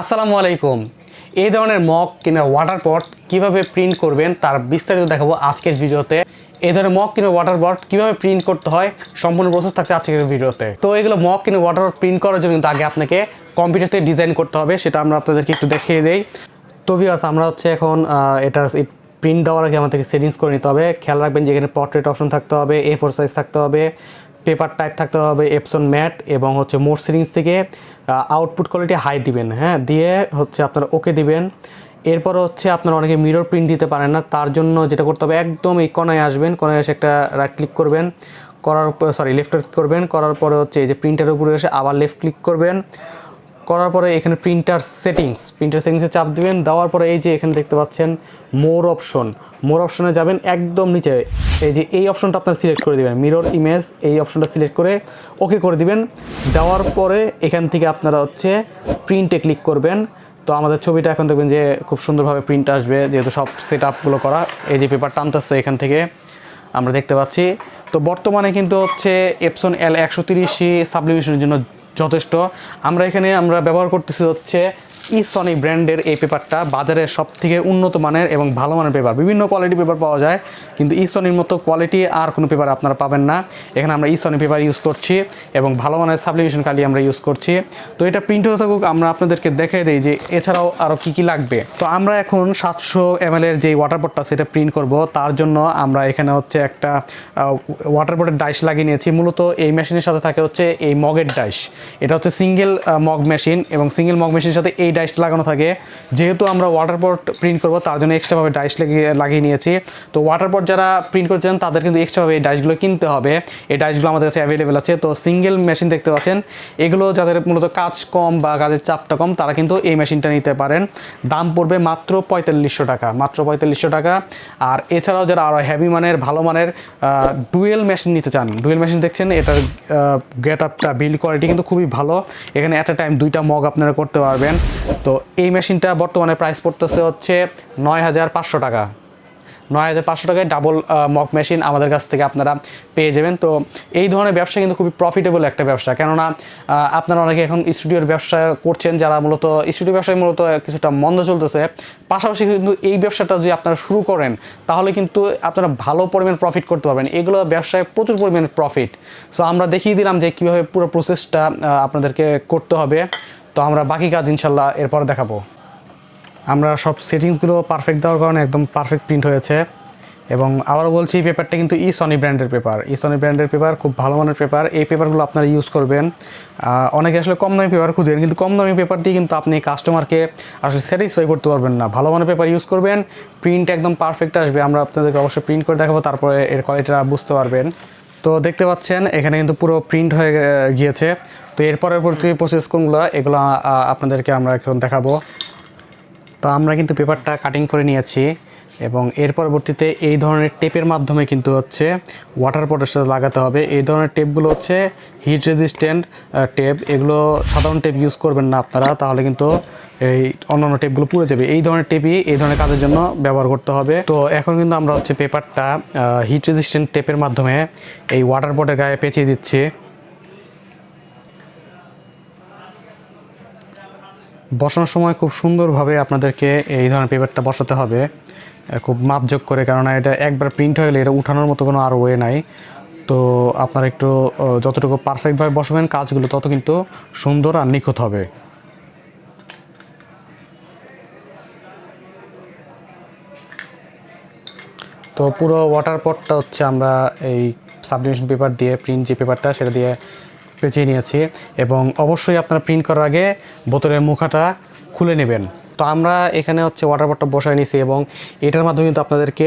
আসসালামু আলাইকুম। এই ধরনের মগ কিংবা ওয়াটার পট কীভাবে প্রিন্ট করবেন তার বিস্তারিত দেখাবো আজকের ভিডিওতে। এই ধরনের মগ কিংবা ওয়াটার পট কীভাবে প্রিন্ট করতে হয় সম্পূর্ণ প্রসেস থাকছে আজকের ভিডিওতে। তো এগুলো মগ কিংবা ওয়াটার পট প্রিন্ট করার জন্য কিন্তু আগে আপনাকে কম্পিউটারতে ডিজাইন করতে হবে, সেটা আমরা আপনাদেরকে একটু দেখিয়ে দেই। তো ভিউয়ার্স আমরা হচ্ছে এখন এটা প্রিন্ট দেওয়ার আগে আমাদেরকে সেটিংস করে নিতে হবে। খেয়াল রাখবেন যে এখানে পোর্ট্রেট অপশন থাকতে হবে এ ফোর সাইজ থাকতে হবে। পেপার টাইপ থাকতে হবে এপসন ম্যাট এবং হচ্ছে মোট সিরিজ থেকে আউটপুট কোয়ালিটি হাই দিবেন হ্যাঁ? দিয়ে হচ্ছে আপনারা ওকে দিবেন। এরপর হচ্ছে আপনারা অনেকে মিরর প্রিন্ট দিতে পারেন না, তার জন্য যেটা করতে হবে, একদম এই কনায় আসবেন কনায় এসে একটা রাইট ক্লিক করবেন, করার সরি লেফট ক্লিক করবেন, করার পরে হচ্ছে এই যে প্রিন্টের উপরে এসে আবার লেফট ক্লিক করবেন। করার পরে এখানে প্রিন্টার সেটিংস প্রিন্টার সেটিংসে চাপ দিবেন, দেওয়ার পরে এই যে এখানে দেখতে পাচ্ছেন মোর অপশন মোর অপশনে যাবেন একদম নিচে। এই যে এই অপশনটা আপনার সিলেক্ট করে দিবেন। মিরর ইমেজ এই অপশনটা সিলেক্ট করে ওকে করে দিবেন। দেওয়ার পরে এখান থেকে আপনারা হচ্ছে প্রিন্টে ক্লিক করবেন। তো আমাদের ছবিটা এখন দেখবেন যে খুব সুন্দরভাবে প্রিন্ট আসবে, যেহেতু সব সেট আপগুলো করা। এই যে পেপার টানতেছে এখান থেকে আমরা দেখতে পাচ্ছি। তো বর্তমানে কিন্তু হচ্ছে এপসন এল একশো তিরিশি সাবলিমেশনের জন্য যথেষ্ট। আমরা এখানে আমরা ব্যবহার করতেছি হচ্ছে ই সনি ব্র্যান্ডের এই পেপারটা বাজারের সব থেকে উন্নত মানের এবং ভালো মানের পেপার বিভিন্ন কোয়ালিটি পেপার পাওয়া যায়, কিন্তু ই সনির মতো কোয়ালিটি আর কোনো পেপার আপনারা পাবেন না। এখানে আমরা ই সনি পেপার ইউজ করছি এবং ভালো মানের সাবলিমেশন কালি আমরা ইউজ করছি। তো এটা প্রিন্ট হতে থাকুক, আমরা আপনাদেরকে দেখাই দিই যে এছাড়াও আরও কী কী লাগবে। তো আমরা এখন সাতশো এম এর যে ওয়াটার পটটা সেটা প্রিন্ট করব। তার জন্য আমরা এখানে হচ্ছে একটা ওয়াটার পটের ডাইস লাগিয়ে নিয়েছি। মূলত এই মেশিনের সাথে থাকে হচ্ছে এই মগের ডাইস এটা হচ্ছে সিঙ্গেল মগ মেশিন এবং সিঙ্গেল মগ মেশিনের সাথে এই ডাইসটা লাগানো থাকে। যেহেতু আমরা ওয়াটার পট প্রিন্ট করব, তার জন্য এক্সট্রাভাবে ডাইস লাগিয়ে লাগিয়ে নিয়েছি। তো ওয়াটার পট যারা প্রিন্ট করতে চান তাদের কিন্তু এক্সট্রাভাবে এই ডাইসগুলো কিনতে হবে। এই ডাইসগুলো আমাদের কাছে অ্যাভেলেবেল আছে। তো সিঙ্গেল মেশিন দেখতে পাচ্ছেন। এগুলো যাদের মূলত কাজ কম বা কাজের চাপটা কম, তারা কিন্তু এই মেশিনটা নিতে পারেন। দাম পড়বে মাত্র পঁয়তাল্লিশশো টাকা, মাত্র পঁয়তাল্লিশশো টাকা। আর এছাড়াও যারা আরও হ্যাভি মানের, ভালো মানের ডুয়েল মেশিন নিতে চান ডুয়েল মেশিন দেখছেন, এটার গেট আপটা বিল্ড কোয়ালিটি কিন্তু খুবই ভালো। এখানে অ্যাট এ টাইম দুইটা মগ আপনারা করতে পারবেন। তো এই মেশিনটা বর্তমানে প্রাইস পড়তেছে হচ্ছে নয় হাজার পাঁচশো টাকা। নয় হাজার পাঁচশো টাকায় ডাবল মক মেশিন আমাদের কাছ থেকে আপনারা পেয়ে যাবেন। তো এই ধরনের ব্যবসা কিন্তু খুবই প্রফিটেবল একটা ব্যবসা। কেননা আপনারা অনেকে এখন স্টুডিওর ব্যবসা করছেন, যারা মূলত স্টুডিও ব্যবসায় মূলত কিছুটা মন্দ চলতেছে। পাশাপাশি কিন্তু এই ব্যবসাটা যদি আপনারা শুরু করেন, তাহলে কিন্তু আপনারা ভালো পরিমাণ প্রফিট করতে পারবেন। এগুলো ব্যবসায় প্রচুর পরিমাণে প্রফিট সো আমরা দেখিয়ে দিলাম যে কীভাবে পুরো প্রসেসটা আপনাদেরকে করতে হবে। তো আমরা বাকি কাজ ইনশাল্লাহ এরপর দেখাবো। আমরা সব সেটিংসগুলো পারফেক্ট দেওয়ার কারণে একদম পারফেক্ট প্রিন্ট হয়েছে। এবং আবারও বলছি পেপারটা কিন্তু ই সনি ব্র্যান্ডের পেপার ই সনি ব্র্যান্ডের পেপার খুব ভালো মানের পেপার এই পেপারগুলো আপনারা ইউজ করবেন। অনেকে আসলে কম দামি পেপার খুঁজবেন কিন্তু কম দামি পেপার দিয়ে কিন্তু আপনি কাস্টমারকে আসলে স্যাটিসফাই করতে পারবেন না। ভালো মানের পেপার ইউজ করবেন প্রিন্ট একদম পারফেক্ট আসবে। আমরা আপনাদেরকে অবশ্যই প্রিন্ট করে দেখাবো, তারপরে এর কোয়ালিটিটা বুঝতে পারবেন। তো দেখতে পাচ্ছেন, এখানে কিন্তু পুরো প্রিন্ট হয়ে গিয়েছে। তো এর পরবর্তী প্রসেস কোনগুলো, এগুলো আপনাদেরকে আমরা এখন দেখাবো। তো আমরা কিন্তু পেপারটা কাটিং করে নিয়েছি এবং এর পরবর্তীতে এই ধরনের টেপের মাধ্যমে কিন্তু হচ্ছে ওয়াটার পটের সাথে লাগাতে হবে। এই ধরনের টেপগুলো হচ্ছে হিট রেজিস্ট্যান্ট টেপ এগুলো সাধারণ টেপ ইউজ করবেন না আপনারা, তাহলে কিন্তু এই অন্যান্য টেপগুলো পুড়ে যাবে। এই ধরনের টেপই এই ধরনের কাজের জন্য ব্যবহার করতে হবে। তো এখন কিন্তু আমরা হচ্ছে পেপারটা হিট রেজিস্ট্যান্ট টেপের মাধ্যমে এই ওয়াটার পটের গায়ে পেঁচিয়ে দিচ্ছি। বসানোর সময় খুব সুন্দরভাবে আপনাদেরকে এই ধরনের পেপারটা বসাতে হবে। খুব মাপযোগ করে, কেননা এটা একবার প্রিন্ট হয়ে গেলে এটা উঠানোর মতো কোনো আর ওয়ে নাই। তো আপনারা একটু যতটুকু পারফেক্টভাবে বসাবেন কাজগুলো, তত কিন্তু সুন্দর আর নিখুঁত হবে। তো পুরো ওয়াটার পটটা হচ্ছে আমরা এই সাবডিভিশন পেপার দিয়ে প্রিন্ট যে পেপারটা সেটা দিয়ে পেঁচিয়ে নিয়েছি এবং অবশ্যই আপনারা প্রিন্ট করার আগে বোতলের মুখাটা খুলে নেবেন। তো আমরা এখানে হচ্ছে ওয়াটার পটটা বসায় নিছি এবং এটার মাধ্যমে কিন্তু আপনাদেরকে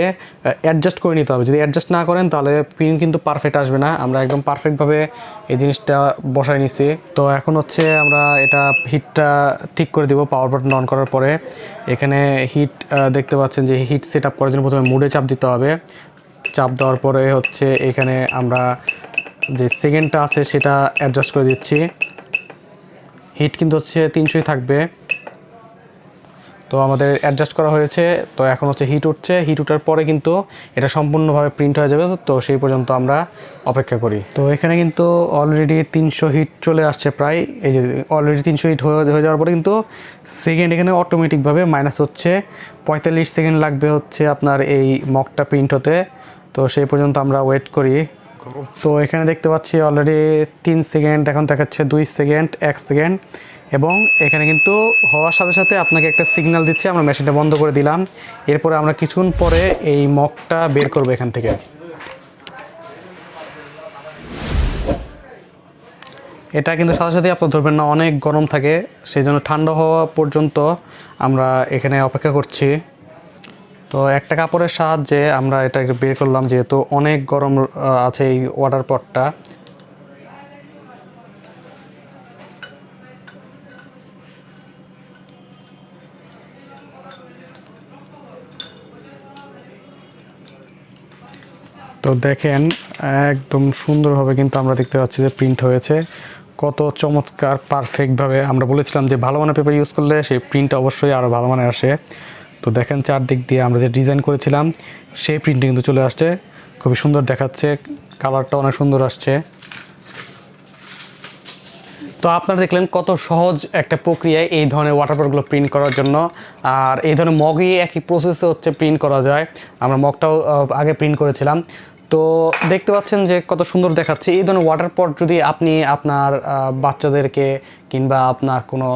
অ্যাডজাস্ট করে নিতে হবে। যদি অ্যাডজাস্ট না করেন তাহলে প্রিন্ট কিন্তু পারফেক্ট আসবে না। আমরা একদম পারফেক্টভাবে এই জিনিসটা বসায় নিছি। তো এখন হচ্ছে আমরা এটা হিটটা ঠিক করে দেবো পাওয়ার বাটন অন করার পরে। এখানে হিট দেখতে পাচ্ছেন যে হিট সেট আপ করার জন্য প্রথমে মুডে চাপ দিতে হবে। চাপ দেওয়ার পরে হচ্ছে এখানে আমরা যে সেকেন্ডটা আছে সেটা অ্যাডজাস্ট করে দিচ্ছি। হিট কিন্তু হচ্ছে তিনশোই থাকবে। তো আমাদের অ্যাডজাস্ট করা হয়েছে। তো এখন হচ্ছে হিট উঠছে। হিট উঠার পরে কিন্তু এটা সম্পূর্ণভাবে প্রিন্ট হয়ে যাবে। তো সেই পর্যন্ত আমরা অপেক্ষা করি। তো এখানে কিন্তু অলরেডি তিনশো হিট চলে আসছে প্রায়। এই যে অলরেডি তিনশো হিট হয়ে যাওয়ার পরে কিন্তু সেকেন্ড এখানে অটোমেটিকভাবে মাইনাস হচ্ছে। পঁয়তাল্লিশ সেকেন্ড লাগবে হচ্ছে আপনার এই মকটা প্রিন্ট হতে। তো সেই পর্যন্ত আমরা ওয়েট করি। সো এখানে দেখতে পাচ্ছি অলরেডি তিন সেকেন্ড এখন দেখাচ্ছে দুই সেকেন্ড এক সেকেন্ড এবং এখানে কিন্তু হওয়ার সাথে সাথে আপনাকে একটা সিগন্যাল দিচ্ছে, আমরা মেশিনটা বন্ধ করে দিলাম। এরপরে আমরা কিছুক্ষণ পরে এই মগটা বের করব এখান থেকে। এটা কিন্তু সাথে সাথে আপনার ধরবেন না, অনেক গরম থাকে। সেই জন্য ঠান্ডা হওয়া পর্যন্ত আমরা এখানে অপেক্ষা করছি। তো একটা কাপড়ের সাহায্যে আমরা এটা বের করলাম, যেহেতু অনেক গরম আছে এই ওয়াটার পটটা তো দেখেন, একদম সুন্দরভাবে কিন্তু আমরা দেখতে পাচ্ছি যে প্রিন্ট হয়েছে। কত চমৎকার পারফেক্টভাবে আমরা বলেছিলাম যে ভালো মানের পেপার ইউজ করলে সেই প্রিন্ট অবশ্যই আরও ভালো মানের আসে। তো দেখেন চারদিক দিয়ে আমরা যে ডিজাইন করেছিলাম, সেই প্রিন্টে কিন্তু চলে আসছে। খুবই সুন্দর দেখাচ্ছে কালারটা অনেক সুন্দর আসছে। তো আপনারা দেখলেন কত সহজ একটা প্রক্রিয়ায় এই ধরনের ওয়াটারপারগুলো প্রিন্ট করার জন্য। আর এই ধরনের মগই একই প্রসেসে হচ্ছে প্রিন্ট করা যায়। আমরা মগটাও আগে প্রিন্ট করেছিলাম। তো দেখতে পাচ্ছেন যে কত সুন্দর দেখাচ্ছে। এই ধরনের ওয়াটার পট যদি আপনি আপনার বাচ্চাদেরকে কিংবা আপনার কোনো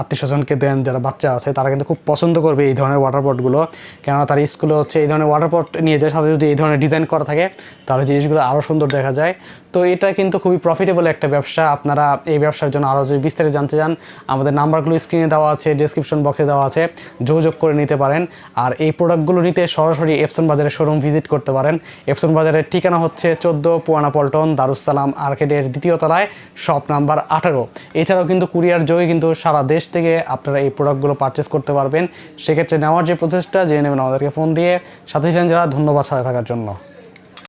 আত্মীয় স্বজনকে দেন, যারা বাচ্চা আছে, তারা কিন্তু খুব পছন্দ করবে এই ধরনের ওয়াটার পটগুলো কেননা তার স্কুলে হচ্ছে এই ধরনের ওয়াটার পট নিয়ে যায়, সাথে যদি এই ধরনের ডিজাইন করা থাকে, তাহলে জিনিসগুলো আরও সুন্দর দেখা যায়। তো এটা কিন্তু খুবই প্রফিটেবল একটা ব্যবসা। আপনারা এই ব্যবসার জন্য আরও যদি বিস্তারিত জানতে চান, আমাদের নাম্বারগুলো স্ক্রিনে দেওয়া আছে ডিসক্রিপশন বক্সে দেওয়া আছে। যোগাযোগ করে নিতে পারেন। আর এই প্রোডাক্টগুলো নিতে সরাসরি এপসন বাজারের শোরুম ভিজিট করতে পারেন। এপসন বাজারের ঠিকানা হচ্ছে চোদ্দ পুয়ানা পল্টন দারুসালাম আর্কেডের দ্বিতীয় তলায়, শপ নাম্বার আঠারো। এছাড়াও কিন্তু কুরিয়ার যোগে কিন্তু সারা দেশ থেকে আপনারা এই প্রোডাক্টগুলো পারচেস করতে পারবেন। সেক্ষেত্রে নেওয়ার যে প্রচেষ্টা, জেনে নেবেন আমাদেরকে ফোন দিয়ে। সাথে ছিলেন যারা, ধন্যবাদ সাথে থাকার জন্য।